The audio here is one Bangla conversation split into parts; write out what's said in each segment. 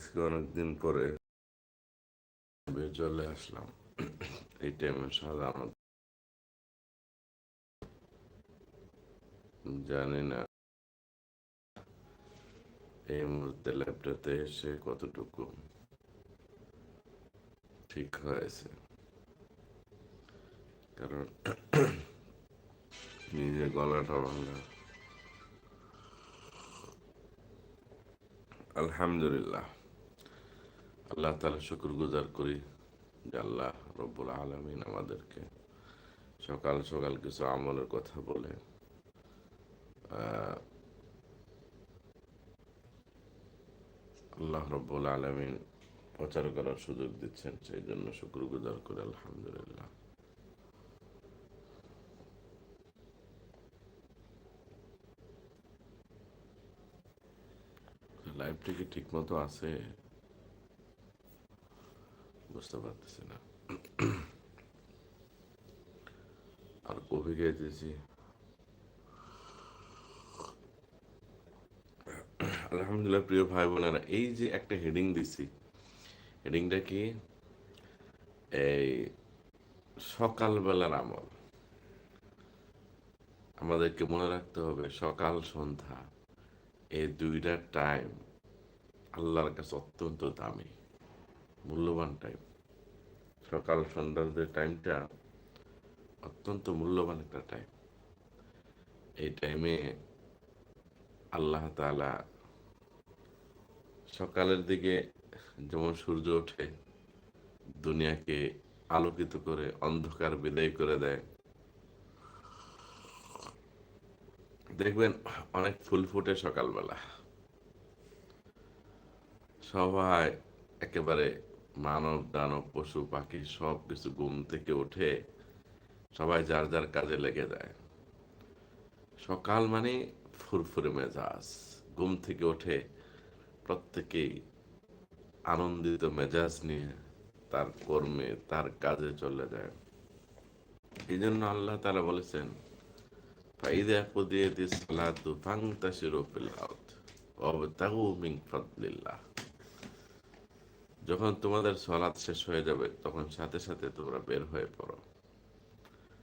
আজকে অনেকদিন পরে চলে আসলাম। এই টাইমে সাধারণত জানি না এই মুহূর্তে ল্যাপটপে এসে কতটুকু ঠিক হয়েছে। কারণ নিজের গলাটা ভাঙা। আলহামদুলিল্লাহ। আল্লাহ তালা শুক্র গুজার করি যে আল্লাহ রব্বুল আলমিন আমাদেরকে সকাল সকাল কিছু আমলের কথা বলে। আল্লাহ রব্বুল আলমিন প্রচার করার সুযোগ দিচ্ছেন, সেই জন্য শুক্র গুজার করে, আলহামদুলিল্লাহ। লাইভটা কি ঠিক মতো আছে। বুঝতে পারতেছি না। আর কফি খাইতেছি। আলহামদুলিল্লাহ, প্রিয় ভাই বোনেরা, এই যে একটা হেডিং দিছি হেডিংটা কি? এই সকালবেলার আমল। আমাদেরকে মনে রাখতে হবে, সকাল, সন্ধ্যা, এই দুইটা টাইম আল্লাহর কাছে অত্যন্ত দামি। মূল্যবান টাইম সকাল, সন্ধ্যার যে টাইমটা অত্যন্ত মূল্যবান একটা টাইম এই টাইমে আল্লাহ তাআলা সকালের দিকে যেমন সূর্য ওঠে, দুনিয়াকে আলোকিত করে, অন্ধকার বিদায় করে দেয়। দেখবেন অনেক ফুল ফুটে সকালবেলা। সবাই একেবারে মানব দানব পশু পাখি সব কিছু ঘুম থেকে উঠে সবাই যার যার কাজে লেগে যায়। সকাল মানে ফুরফুরে মেজাজ, ঘুম থেকে ওঠে প্রত্যেকেই আনন্দিত মেজাজ নিয়ে তার কর্মে, তার কাজে চলে যায়। এই জন্য আল্লাহ তারা বলেছেন, ফাইদা কুদিয়ে দিস ফাংতাসির ফিল আউত অবতাহু মিং ফদলিল্লাহ। যখন তোমাদের সলাৎ শেষ হয়ে যাবে, তখন সাথে সাথে তোমরা বের হয়ে পড়ো।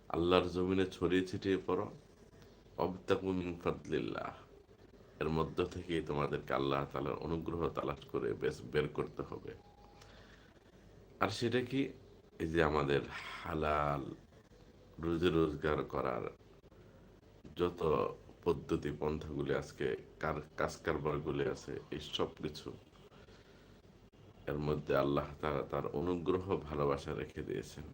আল্লাহর জমিনে ছড়িয়ে ছিটিয়ে পড়ো। অবতাকু মিন ফাদলিল্লাহ। এর মধ্য থেকেই তোমাদেরকে আল্লাহ তাআলার অনুগ্রহ তালাশ করে বেশ বের করতে হবে। আর সেটা কি? এই যে আমাদের হালাল রুজি রোজগার করার যত পদ্ধতি, পন্থাগুলি আজকে, কার, কাজ কারবারগুলি আছে, এই সব কিছু এর মধ্যে আল্লাহ তারা তার অনুগ্রহ, ভালোবাসা রেখে দিয়েছেন।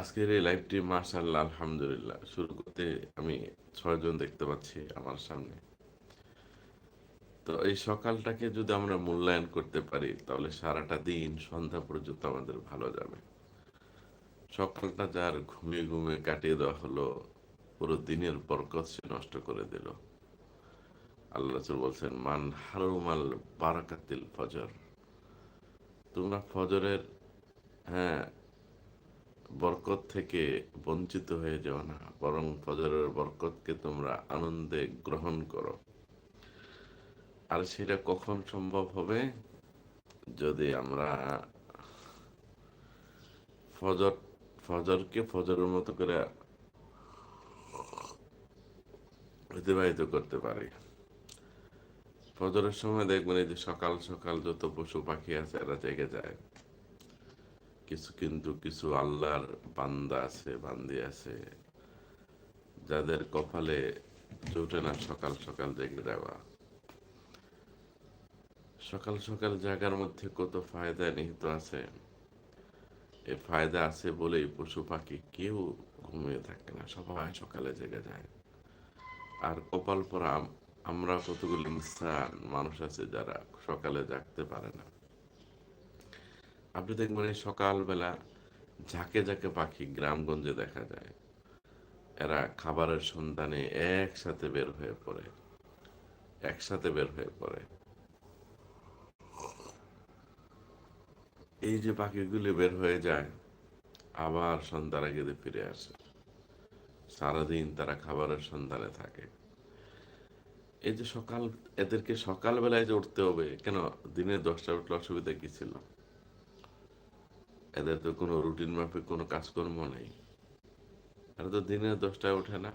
আজকের এই লাইভটি, মাশাআল্লাহ, আলহামদুলিল্লাহ, শুরু করতে আমি ছয়জন দেখতে পাচ্ছি আমার সামনে। তো এই সকালটাকে যদি আমরা মূল্যায়ন করতে পারি, তাহলে সারাটা দিন, সন্ধ্যা পর্যন্ত আমাদের ভালো যাবে। সকালটা যার ঘুমিয়ে ঘুমিয়ে কাটিয়ে দেওয়া হলো পুরো দিনের বরকত সে নষ্ট করে দিল। আল্লাহ বলছেন, মান হারুমাল বারাকাতিল ফজর। তোমরা ফজরের হ্যাঁ বরকত থেকে বঞ্চিত হয়ে যাও না, বরং ফজরের বরকতকে তোমরা আনন্দে গ্রহণ করো। আর সেটা কখন সম্ভব হবে? যদি আমরা ফজর, ফজরকে ফজরের মতো করে অতিবাহিত করতে পারি। ফজরের সময় দেখবেন এই যে সকাল সকাল যত পশু পাখি আছে, এরা জেগে যায়। কিছু কিন্তু কিছু আল্লাহর বান্দা আছে, বান্দি আছে, যাদের কপালে জোটে না সকাল সকাল জেগে যাওয়া সকাল সকাল জায়গার মধ্যে কত ফায়দা নিহিত আছে? এ ফায়দা আছে বলেই পশু পাখি কেউ ঘুমিয়ে থাকে না, সবাই সকালে জেগে যায়। আর কপাল পরা আমরা কতগুলো ইনসান মানুষ আছে যারা সকালে জাগতে পারে না। আপনি দেখবেন এই সকালবেলা ঝাঁকে ঝাঁকে পাখি গ্রামগঞ্জে দেখা যায়। এরা খাবারের সন্ধানে একসাথে বের হয়ে পড়ে, একসাথে বের হয়ে পড়ে। এই যে পাখিগুলি বের হয়ে যায়, আবার সন্ধ্যার আগে ফিরে আসে। সারাদিন তারা খাবারের সন্ধানে থাকে। এই যে সকাল, এদেরকে সকালবেলায় যে উঠতে হবে, কেন? দিনে দশটা উঠলে অসুবিধা কি ছিল? এদের তো কোনো রুটিন মাফিক কোনো কাজকর্ম নেই। এরা তো দিনে দশটায় ওঠে না,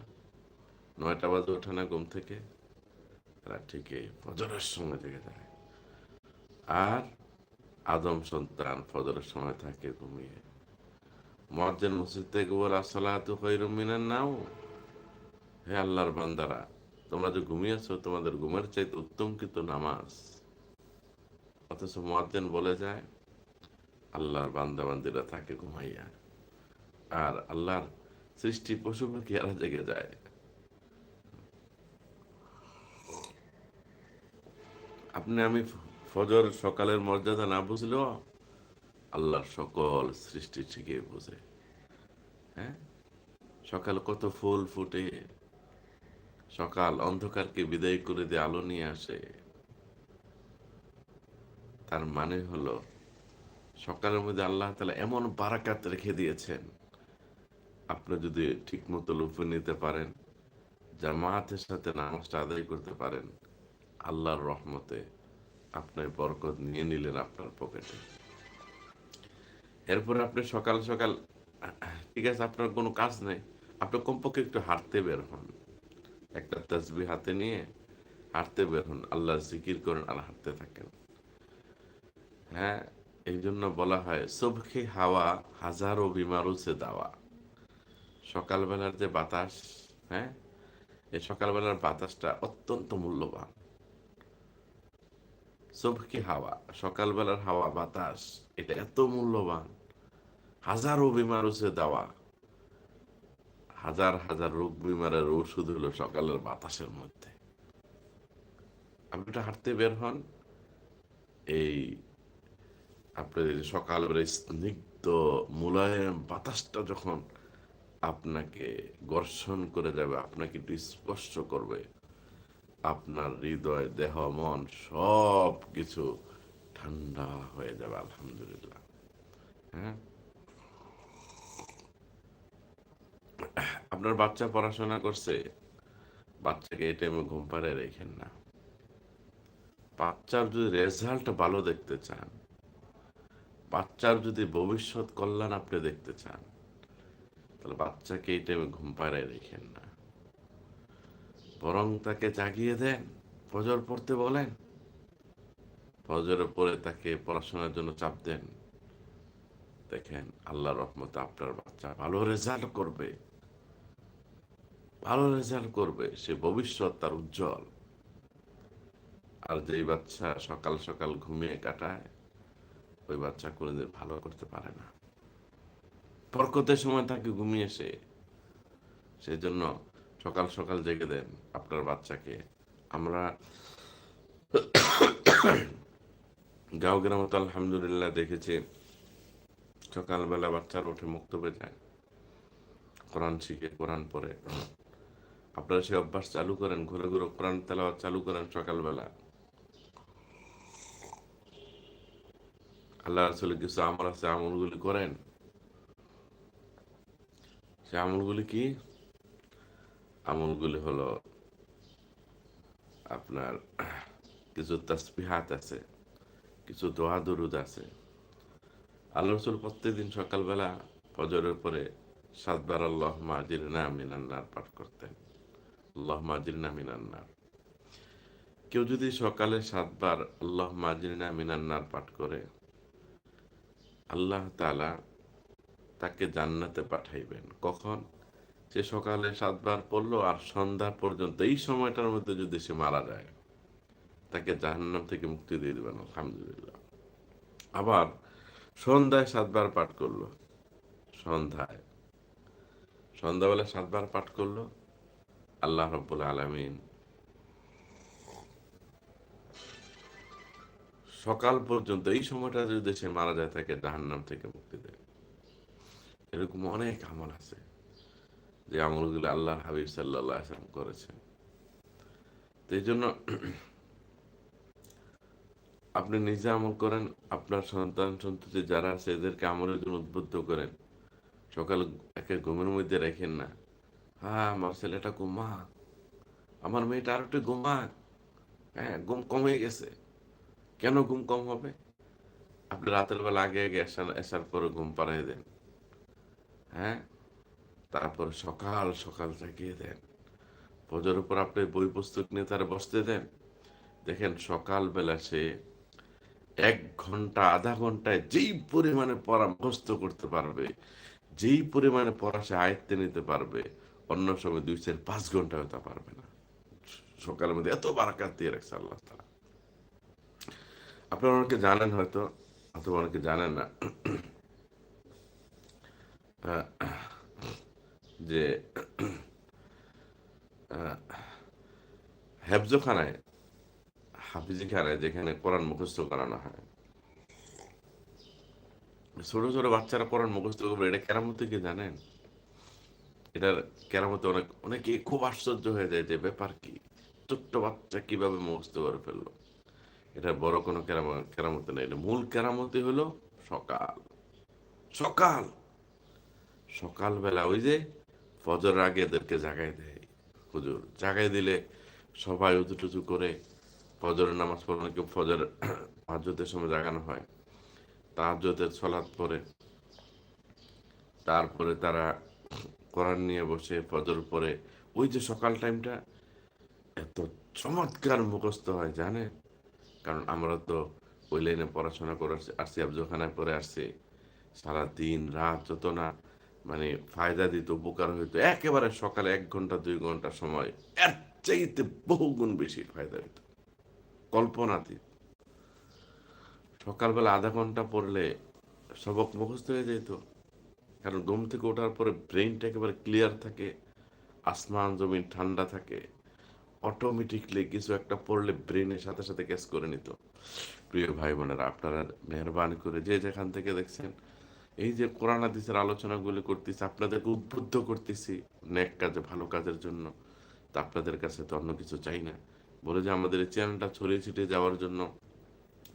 নয়টা বাজে ওঠে না ঘুম থেকে। এরা ঠিকই ফজরের সময় থেকে যায়। আর আদম সন্তান ফজরের সময় থাকে ঘুমিয়ে। মজ্জেন মসজিদ থেকে নাও। হে আল্লাহর বান্দারা, তোমরা যে ঘুমিয়েছো, তোমাদের ঘুমের চাইতে উত্তম নামাজ। অথচ বলে যায়, আল্লাহর বান্দা বান্দিরা থাকে ঘুমাইয়া, আর আল্লাহর সৃষ্টি পশু পাখি এরা জেগে যায়। আপনি আমি ফজর সকালের মর্যাদা না বুঝলেও আল্লাহর সকল সৃষ্টি ঠিকই বোঝে। হ্যাঁ? সকাল কত ফুল ফুটে, সকাল অন্ধকারকে বিদায় করে দিয়ে আলো নিয়ে আসে। তার মানে হলো, সকালের মধ্যে আল্লাহ তালা এমন বারাকাত রেখে দিয়েছেন। আপনি যদি ঠিক মতো লুফে নিতে পারেন জামাতের সাথে নামাজটা আদায় করতে পারেন, আল্লাহর রহমতে আপনার বরকত নিয়ে নিলেন আপনার পকেটে। এরপরে আপনি সকাল সকাল, ঠিক আছে, আপনার কোনো কাজ নেই, আপনি কমপক্ষে একটু হাঁটতে বের হন। একটা তসবি হাতে নিয়ে হাঁটতে বের হন। আল্লাহ জিকির করেন, আর হাঁটতে থাকেন। হ্যাঁ এই জন্য বলা হয় সবখে হাওয়া হাজারো বিমারু সে দাওয়া। সকালবেলার যে বাতাস হ্যাঁ এই সকালবেলার বাতাসটা অত্যন্ত মূল্যবান। সবকি হাওয়া, সকালবেলার হাওয়া বাতাস, এটা এত মূল্যবান। হাজারো বিমার হচ্ছে দেওয়া। হাজার হাজার রোগ বিমারের ওষুধ হলো সকালের বাতাসের মধ্যে। আপনি একটু হাঁটতে বের হন। এই আপনার সকালবেলা স্নিগ্ধ মুলায়ম বাতাসটা যখন আপনাকে ঘর্ষণ করে যাবে, আপনাকে একটু স্পর্শ করবে, আপনার হৃদয়, দেহ, মন সব কিছু ঠান্ডা হয়ে যাবে, আলহামদুলিল্লাহ। হ্যাঁ? আপনার বাচ্চা পড়াশোনা করছে, বাচ্চাকে এই টাইমে ঘুম পাড়ে রেখেন না। বাচ্চার যদি রেজাল্ট ভালো দেখতে চান, বাচ্চার যদি ভবিষ্যৎ কল্যাণ আপনি দেখতে চান, তাহলে বাচ্চাকে এই টাইমে ঘুম পাড়ায় রেখেন না। বরং তাকে জাগিয়ে দেন, ফজর পড়তে বলেন। ফজরের পরে তাকে পড়াশোনার জন্য চাপ দেন। দেখেন, আল্লাহ রহমতে আপনার বাচ্চা ভালো রেজাল্ট করবে। ভালো রেজাল্ট করবে, সে ভবিষ্যৎ তার উজ্জ্বল। আর যেই বাচ্চা সকাল সকাল ঘুমিয়ে কাটায়, ওই বাচ্চা কোনোদিন ভালো করতে পারে না। বরকতের সময় তাকে ঘুমিয়ে সে সেই জন্য সকাল সকাল জেগে দেন আপনার বাচ্চাকে। আমরা গাঁও গ্রামে তো আলহামদুলিল্লাহ দেখেছি সকালবেলা বাচ্চারা উঠে মুক্তবে যায়। কোরআন শিখে, কোরআন পড়ে। আপনারা সে অভ্যাস চালু করেন, ঘুরে ঘুরে কোরআন তেলাওয়াত চালু করেন সকালবেলা। আল্লাহ আসলে কিছু আমল আছে, আমলগুলি করেন। সে আমলগুলি কি? আমলগুলি হলো আপনার কিছু তাসবিহাত আছে, কিছু দোয়া দরুদ আছে। আল্লাহ রসুল প্রত্যেকদিন সকালবেলা ফজরের পরে সাতবার আল্লাহ মাজির মিনান্নার পাঠ করতেন। আল্লাহ মাজির মিনান্নার কেউ যদি সকালে সাতবার আল্লাহ মাজির মিনান্নার পাঠ করে, আল্লাহ তালা তাকে জান্নাতে পাঠাইবেন। কখন? সে সকালে সাতবার পড়ল আর সন্ধ্যা পর্যন্ত, এই সময়টার মধ্যে যদি সে মারা যায়, তাকে জাহান্নাম থেকে মুক্তি দিয়ে দেবেন, আলহামদুলিল্লাহ। আবার সন্ধ্যায় সাতবার পাঠ করল। সন্ধ্যায়। সন্ধ্যাবেলা সাতবার পাঠ করল। আল্লাহ রব্বুল আলমিন সকাল পর্যন্ত এই সময়টা যদি সে মারা যায় তাকে জাহান্নাম থেকে মুক্তি দেয়। এরকম অনেক আমল আছে যে আমলগুলো আল্লাহ হাবিব সাল্লাহ করেছেন। তো এই জন্য আপনি নিজে আমল করেন, আপনার সন্তান সন্ততি যারা আছে এদেরকে আমলের জন্য উদ্বুদ্ধ করেন। সকাল একে ঘুমের মধ্যে রেখেন না। হ্যাঁ আমার ছেলেটা ঘুমাক। আমার মেয়েটা আর একটু ঘুমাক। হ্যাঁ ঘুম কমে গেছে। কেন ঘুম কম হবে? আপনি রাতের বেলা আগে আগে এসার এসার পরে ঘুম পাড়াই দেন। হ্যাঁ তারপর সকাল সকাল জাগিয়ে দেন। ফজর উপর আপনি বই পুস্তক নিয়ে তার বসতে দেন। দেখেন সকাল বেলা সে এক ঘণ্টা আধা ঘন্টায় যেই পরিমাণে পড়া মুখস্থ করতে পারবে যেই পরিমাণে পড়া সে আয়ত্তে নিতে পারবে অন্য সময় দুই চার পাঁচ ঘণ্টা হতে পারবে না। সকালের মধ্যে এত বারাকাত দিয়ে রাখছে আল্লাহ তালা আপনারা অনেকে জানেন হয়তো অথবা অনেকে জানেন না যে আহ, হেফজখানায় যেখানে কোরআন মুখস্থ করানো হয়। ছোট ছোট বাচ্চারা কোরআন মুখস্থ করবে, এটা কেরামতে কি জানেন? এটার কেরামতে অনেক, অনেকে খুব আশ্চর্য হয়ে যায় যে ব্যাপার কি? ছোট্ট বাচ্চা কীভাবে মুখস্থ করে ফেলল? এটা বড় কোনো কেরাম, কেরামতে নেই। এটা মূল কেরামতি হলো সকাল। সকাল! সকালবেলা ওই যে ফজর আগে এদেরকে জাগাই দেয়। হুজুর জাগাই দিলে সবাই উঁচু টুচু করে ফজরের নামাজ পড়ানো কেউ ফজর হাজতের সময় জাগানো হয়। তাহাজ্জতের সলাৎ পরে তারপরে তারা কোরআন নিয়ে বসে ফজর পরে ওই যে সকাল টাইমটা এত চমৎকার মুখস্থ হয় জানে কারণ আমরা তো ওই লাইনে পড়াশোনা করে আসছি আবজখানায় পরে আসছি। সারা দিন রাত যত না মানে ফায়দা দিত, উপকার হইতো, একেবারে সকালে এক ঘণ্টা, দুই ঘণ্টা সময়, এর চাইতে বহুগুণ বেশি ফায়দা দিত। কল্পনাতীত। সকালবেলা আধা ঘণ্টা পড়লে সবক মুখস্থ হয়ে যেত, কারণ ঘুম থেকে ওঠার পরে ব্রেনটা একেবারে ক্লিয়ার থাকে, আসমান জমিন ঠান্ডা থাকে অটোমেটিকলি কিছু একটা পড়লে ব্রেনের সাথে সাথে ক্যাচ করে নিত। প্রিয় ভাই বোনেরা, আপনারা মেহরবানি করে যে যেখান থেকে দেখছেন, এই যে কোরআন হাদিসের আলোচনাগুলি করতেছি, আপনাদেরকে উদ্বুদ্ধ করতেছি, নেক কাজে, ভালো কাজের জন্য, তা আপনাদের কাছে তো অন্য কিছু চাই না। বলে যে আমাদের এই চ্যানেলটা ছড়িয়ে ছিটিয়ে যাওয়ার জন্য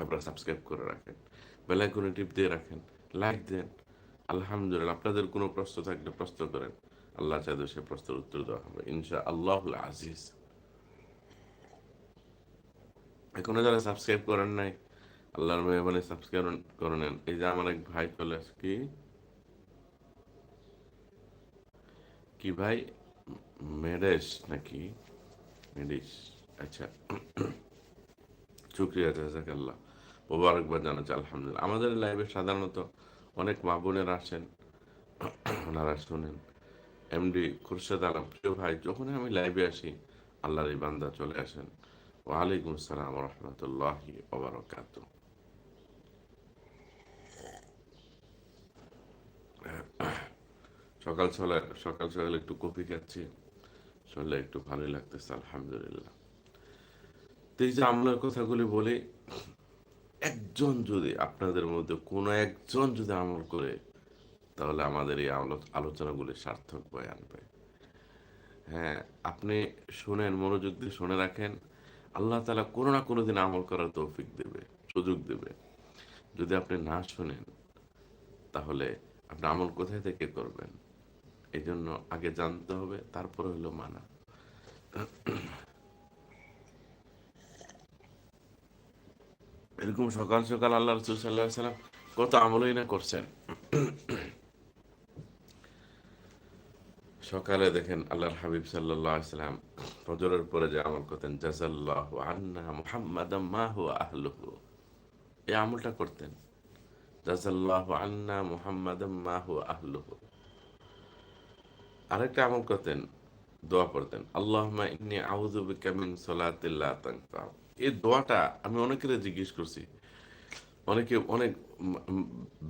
আপনারা সাবস্ক্রাইব করে রাখেন বেলাইকনে টিপ দিয়ে রাখেন লাইক দেন। আলহামদুলিল্লাহ, আপনাদের কোনো প্রশ্ন থাকলে প্রশ্ন করেন। আল্লাহ চাইলে সে প্রশ্নের উত্তর দেওয়া হবে ইনশা আল্লাহ আজিজ। এখনও যারা সাবস্ক্রাইব করেন নাই, আল্লাহর মেহরবানি সাবস্ক্রাইব করে নেন। এই যে আমার এক ভাই চলে আসে, কি? কি ভাই? মেডেস নাকি? মেডিস আচ্ছা। শুক্রিয়া জাজাকাল্লাহ। মোবারকবাদ জানাচ্ছি, আলহামদুলিল্লাহ। আমাদের লাইভে সাধারণত অনেক মা বোনেরা আসেন, ওনারা শোনেন। এমডি খুরশেদ আলম, প্রিয় ভাই, যখনই আমি লাইভে আসি, আল্লাহর এই বান্দা চলে আসেন। ওয়ালাইকুম আসসালাম রহমতুল্লাহি ওবরাকাত সকাল সকাল সকাল একটু কফি খাচ্ছি শরীরে একটু ভালোই লাগতেছে, আলহামদুলিল্লাহ। তো এই যে আমলের কথাগুলি বলি একজন যদি আপনাদের মধ্যে কোনো একজন যদি আমল করে, তাহলে আমাদের এই আলো- আলোচনাগুলি সার্থক বয়ে আনবে। হ্যাঁ আপনি শোনেন, মনোযোগ দিয়ে শুনে রাখেন। আল্লাহ তালা কোনো না কোনো দিন আমল করার তৌফিক দেবে, সুযোগ দেবে। যদি আপনি না শোনেন, তাহলে আপনি আমল কোথায় থেকে করবেন? এই জন্য আগে জানতে হবে, তারপরে হলো মানা। এরকম সকাল সকাল আল্লাহ রসুল সাল্লাহ সাল্লাম কত আমলই না করছেন। সকালে দেখেন আল্লাহর হাবিব সাল্লাহ সাল্লাম ফজরের পরে যে আমল করতেন জাজাল্লাহ আন্না মুহাম্মাদ মাহু আহলুহু। এই আমলটা করতেন। জাজাল্লাহ আন্না মুহাম্মাদ মাহু আহলুহু। আরেকটা আমল করতেন, দোয়া পড়তেন আল্লাহ ইন্নী আউযু বিকা মিন সালাতিল্লা তানফা। এই দোয়াটা আমি অনেকের জিজ্ঞেস করছি। অনেকে অনেক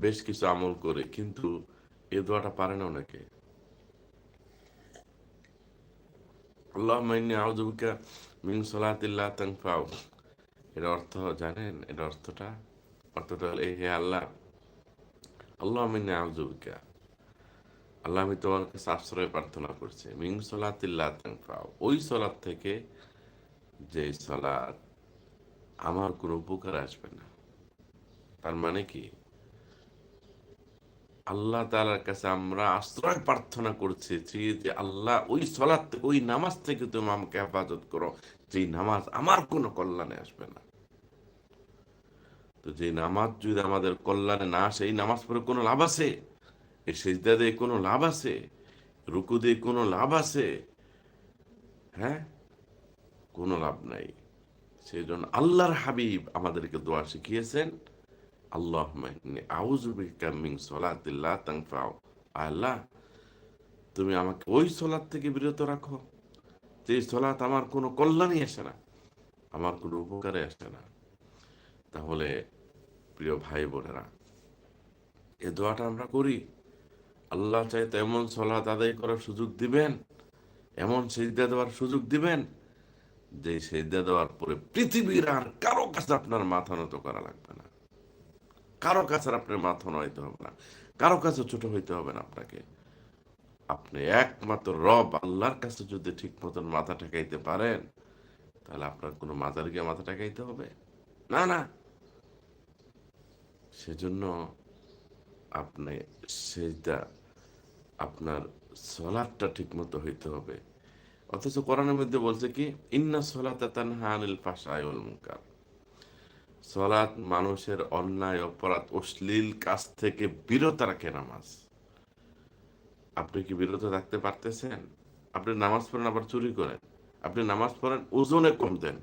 বেশ কিছু আমল করে, কিন্তু এই দোয়াটা পারে না অনেকে। আল্লাহুম্মা ইন্নী আউযু বিকা মিন সালাতিল্লা তানফাউ। এর অর্থ জানেন? এর অর্থটা অর্থটা হলো হে আল্লাহ, আল্লাহুম্মা ইন্নী আউযু বিকা। আল্লাহ, আমি তোমার কাছে আশ্রয় প্রার্থনা করছি। মিং সলাতিল্লাহ তানফাও ওই সলাৎ থেকে যে সলাৎ আমার কোনো উপকার আসবে না। তার মানে কি? আল্লাহ তাআলার কাছে আমরা আশ্রয় প্রার্থনা করছি যে আল্লাহ ওই সলাৎ ওই নামাজ থেকে তুমি আমাকে হেফাজত করো। যেই নামাজ আমার কোনো কল্যাণে আসবে না। তো যে নামাজ যদি আমাদের কল্যাণে না আসে, এই নামাজ পড়ে কোনো লাভ আছে? এই সেজদা দিয়ে কোনো লাভ আছে? রুকু দিয়ে কোনো লাভ আছে? হ্যাঁ? কোনো লাভ নাই। সেই জন্য আল্লাহর হাবিব আমাদেরকে দোয়া শিখিয়েছেন আল্লাহ মিন সলাতিল্লাহ তানফাও আল্লাহ, তুমি আমাকে ওই সলাৎ থেকে বিরত রাখো। যে সলাৎ আমার কোনো কল্যাণই আসে না, আমার কোনো উপকারে আসে না। তাহলে প্রিয় ভাই বোনেরা, এ দোয়াটা আমরা করি। আল্লাহ চাইতে এমন সলাৎ আদায় করার সুযোগ দিবেন, এমন সেজদা দেওয়ার সুযোগ দিবেন যে সেজদা দেওয়ার পরে পৃথিবীর আর কারও কাছে আপনার মাথা নত করা লাগবে না। কারও কাছে আপনার মাথা নইতে হবে না। কারও কাছে ছোট হইতে হবে না আপনাকে। আপনি একমাত্র রব আল্লাহর কাছে যদি ঠিক মতন মাথা ঠেকাইতে পারেন, তাহলে আপনার কোনো মাথার গিয়ে মাথা ঠেকাইতে হবে? না না। সেজন্য আপনি সেটা আপনার সলাদটা ঠিক মতো হইতে হবে। অথচ কোরআনের মধ্যে বলছে কি, ইন্না সলাতা সলাৎ মানুষের অন্যায়, অপরাধ, অশ্লীল কাজ থেকে বিরত রাখে নামাজ। আপনি কি বিরত থাকতে পারতেছেন? আপনি নামাজ পড়েন, আবার চুরি করেন। আপনি নামাজ পড়েন, ওজনে কম দেন।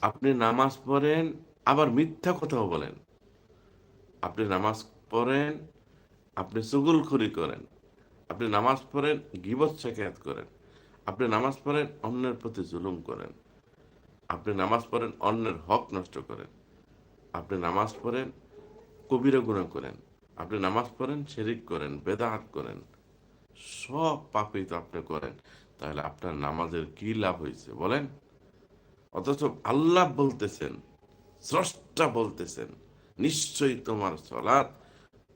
আপনি নামাজ পড়েন, আবার মিথ্যা কথাও বলেন। আপনি নামাজ পড়েন, আপনি চুগুলখুরি করেন। আপনি নামাজ পড়েন, গিবত শেখায়াত করেন। আপনি নামাজ পড়েন, অন্যের প্রতি জুলুম করেন। আপনি নামাজ পড়েন, অন্যের হক নষ্ট করেন। আপনি নামাজ পড়েন, কবিরা গুণা করেন। আপনি নামাজ পড়েন, শেরিক করেন বেদাহাত করেন। সব পাপই তো আপনি করেন। তাহলে আপনার নামাজের কি লাভ হয়েছে বলেন? অথচ আল্লাহ বলতেছেন, স্রষ্টা বলতেছেন, নিশ্চয়ই তোমার সলাৎ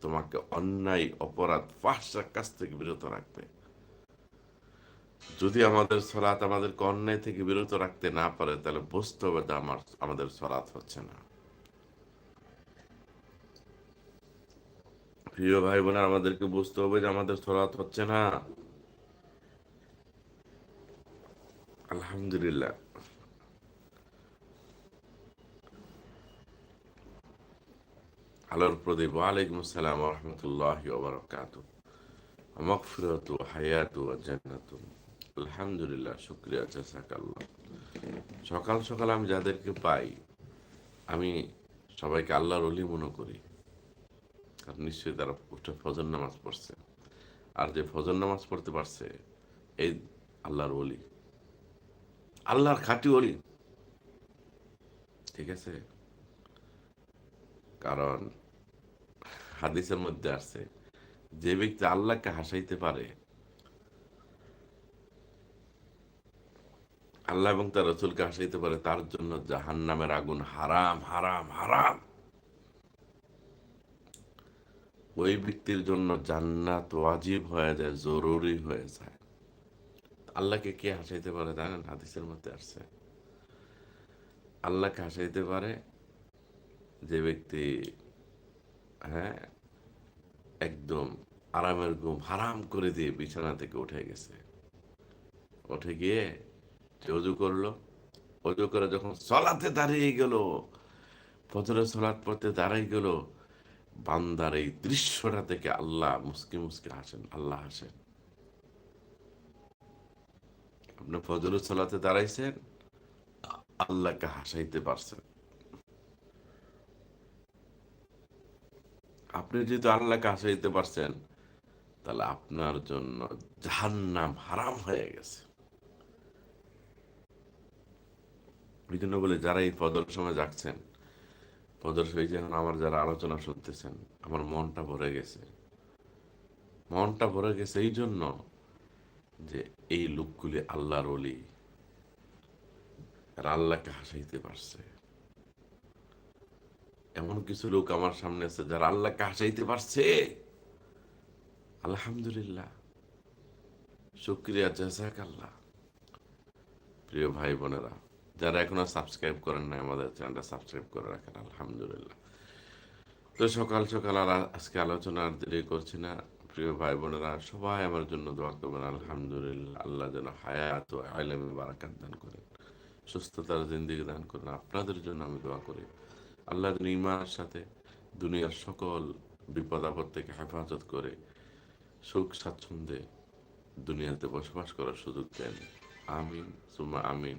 তোমাকে অন্যায়, অপরাধ ফাঁসার কাছ থেকে বিরত রাখবে। যদি আমাদের সলাৎ আমাদের অন্যায় থেকে বিরত রাখতে না পারে, তাহলে বুঝতে হবে আমার, আমাদের সলাৎ হচ্ছে না। প্রিয় ভাই বোনের আমাদেরকে বুঝতে হবে যে আমাদের সলাৎ হচ্ছে না। আলহামদুলিল্লাহ। আলোর প্রদীপ, ওয়ালাইকুম আসসালাম রহমতুল্লাহ ওবরকাত মকফিরত হায়াত জান্নাত আলহামদুলিল্লাহ, শুক্রিয়া জাসাকাল্লাহ সকাল সকাল আমি যাদেরকে পাই, আমি সবাইকে আল্লাহর অলি মনে করি। আর নিশ্চয়ই তারা উঠে ফজর নামাজ পড়ছে। আর যে ফজর নামাজ পড়তে পারছে, এই আল্লাহর অলি আল্লাহর খাঁটি অলি ঠিক আছে? কারণ হাদিসের মধ্যে আছে যে ব্যক্তি আল্লাহকে হাসাইতে পারে আল্লাহ এবং তার রসুলকে হাসাইতে পারে, তার জন্য জাহান নামের আগুন হারাম হারাম হারাম। ওই ব্যক্তির জন্য জান্নাত ওয়াজিব হয়ে যায়, জরুরি হয়ে যায়। আল্লাহকে কে হাসাইতে পারে জানেন? হাদিসের মধ্যে আসছে। আল্লাহকে হাসাইতে পারে যে ব্যক্তি হ্যাঁ একদম আরামের ঘুম হারাম করে দিয়ে বিছানা থেকে উঠে গেছে। উঠে গিয়ে অজু করল। অজু করে যখন সলাতে দাঁড়িয়ে গেল, ফজরের সলাৎ পড়তে দাঁড়াই গেল, বান্দার এই দৃশ্যটা থেকে আল্লাহ মুসকে মুসকে হাসেন, আল্লাহ হাসেন। আপনি ফজরের সলাতে দাঁড়াইছেন, আল্লাহকে হাসাইতে পারছেন। আপনি যেহেতু আল্লাহকে হাসাইতে পারছেন, তাহলে আপনার জন্য জাহান্নাম হারাম হয়ে গেছে। জন্য বলে যারা এই ফজর সময় যাচ্ছেন ফজর সেই যখন আমার যারা আলোচনা শুনতেছেন, আমার মনটা ভরে গেছে। মনটা ভরে গেছে এই জন্য যে এই লোকগুলি আল্লাহর অলি আর আল্লাহকে হাসাইতে পারছে। এমন কিছু লোক আমার সামনে আছে যারা আল্লাহকে হাসাইতে পারছে। আলহামদুলিল্লাহ। শুক্রিয়া জাজাক আল্লাহ প্রিয় ভাই বোনেরা যারা এখনও সাবস্ক্রাইব করেন না আমাদের চ্যানেলটা সাবস্ক্রাইব করে রাখেন, আলহামদুলিল্লাহ। তো সকাল সকাল আর আজকে আলোচনা আর দেরি করছি না। প্রিয় ভাই বোনেরা সবাই আমার জন্য দোয়া করবেন, আলহামদুলিল্লাহ। আল্লাহ যেন হায়াত ও আইলামে বারাকাত দান করেন, সুস্থতার জিন্দিগি দান করেন। আপনাদের জন্য আমি দোয়া করি। আল্লাহ যেন ইমানের সাথে দুনিয়ার সকল বিপদ আপদ থেকে হেফাজত করে সুখ স্বাচ্ছন্দ্যে দুনিয়াতে বসবাস করার সুযোগ দেন। আমিন সুমা আমিন।